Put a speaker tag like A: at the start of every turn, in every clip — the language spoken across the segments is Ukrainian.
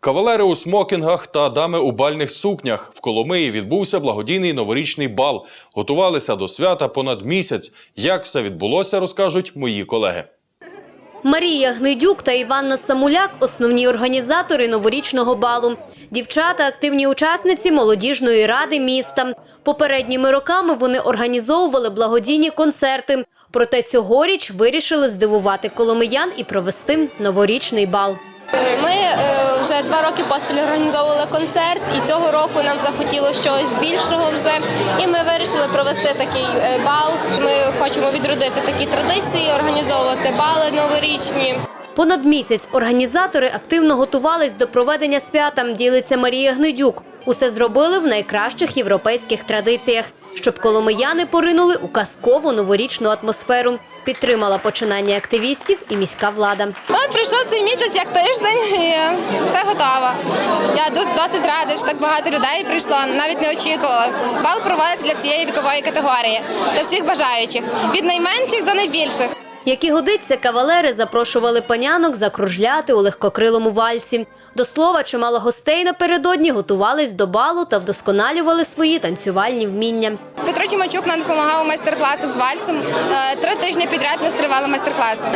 A: Кавалери у смокінгах та дами у бальних сукнях в Коломиї відбувся благодійний новорічний бал. Готувалися до свята понад місяць. Як все відбулося, розкажуть мої колеги.
B: Марія Гнидюк та Іванна Самуляк – основні організатори новорічного балу. Дівчата – активні учасниці молодіжної ради міста. Попередніми роками вони організовували благодійні концерти. Проте цьогоріч вирішили здивувати коломиян і провести новорічний бал.
C: Ми е, вже два роки поспіль організовували концерт, і цього року нам захотіло щось більшого вже. І ми вирішили провести такий е, бал. Ми хочемо відродити такі традиції, організовувати бали новорічні.
B: Понад місяць організатори активно готувались до проведення свята, ділиться Марія Гнидюк. Усе зробили в найкращих європейських традиціях, щоб коломияни поринули у казкову новорічну атмосферу. Підтримала починання активістів і міська влада.
C: От прийшов цей місяць як тиждень, і все готово. Я дос- досить рада, що так багато людей прийшло, навіть не очікувала. Бал проводиться для всієї вікової категорії, для всіх бажаючих, від найменших до найбільших.
B: Як і годиться, кавалери запрошували панянок закружляти у легкокрилому вальсі. До слова, чимало гостей напередодні готувались до балу та вдосконалювали свої танцювальні вміння.
C: Петро Чумачук нам допомагав у майстер-класах з вальсом. Е, Три тижні підряд нас тривали майстер-класи.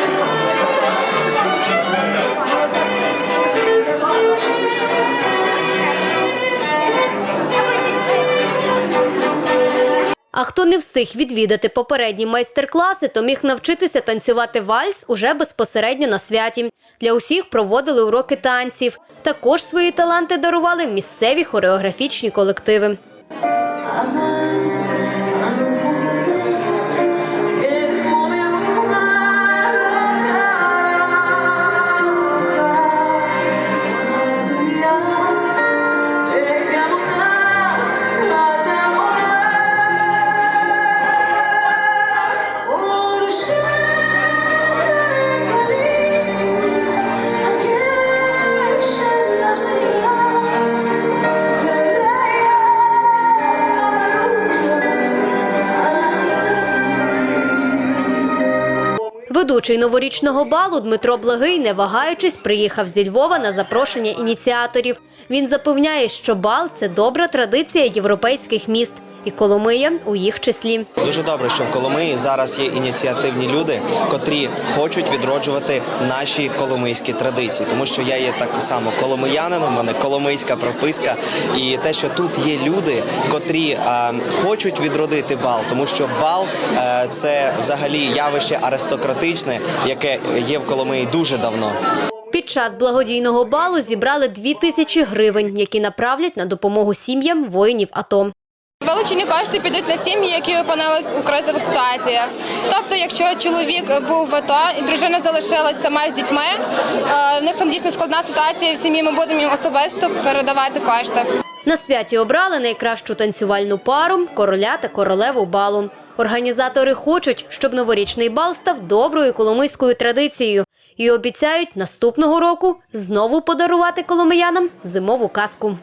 B: А хто не встиг відвідати попередні майстер-класи, то міг навчитися танцювати вальс уже безпосередньо на святі. Для усіх проводили уроки танців. Також свої таланти дарували місцеві хореографічні колективи. Ведучий новорічного балу Дмитро Благий, не вагаючись, приїхав зі Львова на запрошення ініціаторів. Він запевняє, що бал це добра традиція європейських міст, і Коломия у їх числі.
D: Дуже добре, що в Коломиї зараз є ініціативні люди, котрі хочуть відроджувати наші коломийські традиції, тому що я є так само коломиянином, в мене коломийська прописка, і те, що тут є люди, котрі е, хочуть відродити бал, тому що бал е, це взагалі явище аристократичне, яке є в Коломиї дуже давно.
B: Під час благодійного балу зібрали дві тисячі гривень, які направлять на допомогу сім'ям воїнів АТО.
C: Вилучені кошти підуть на сім'ї, які опинились у кризових ситуаціях. Тобто, якщо чоловік був в АТО і дружина залишилась сама з дітьми, е, в них там дійсно складна ситуація в сім'ї. Ми будемо їм особисто передавати кошти.
B: На святі обрали найкращу танцювальну пару короля та королеву балу. Організатори хочуть, щоб новорічний бал став доброю коломийською традицією і обіцяють наступного року знову подарувати коломиянам зимову казку.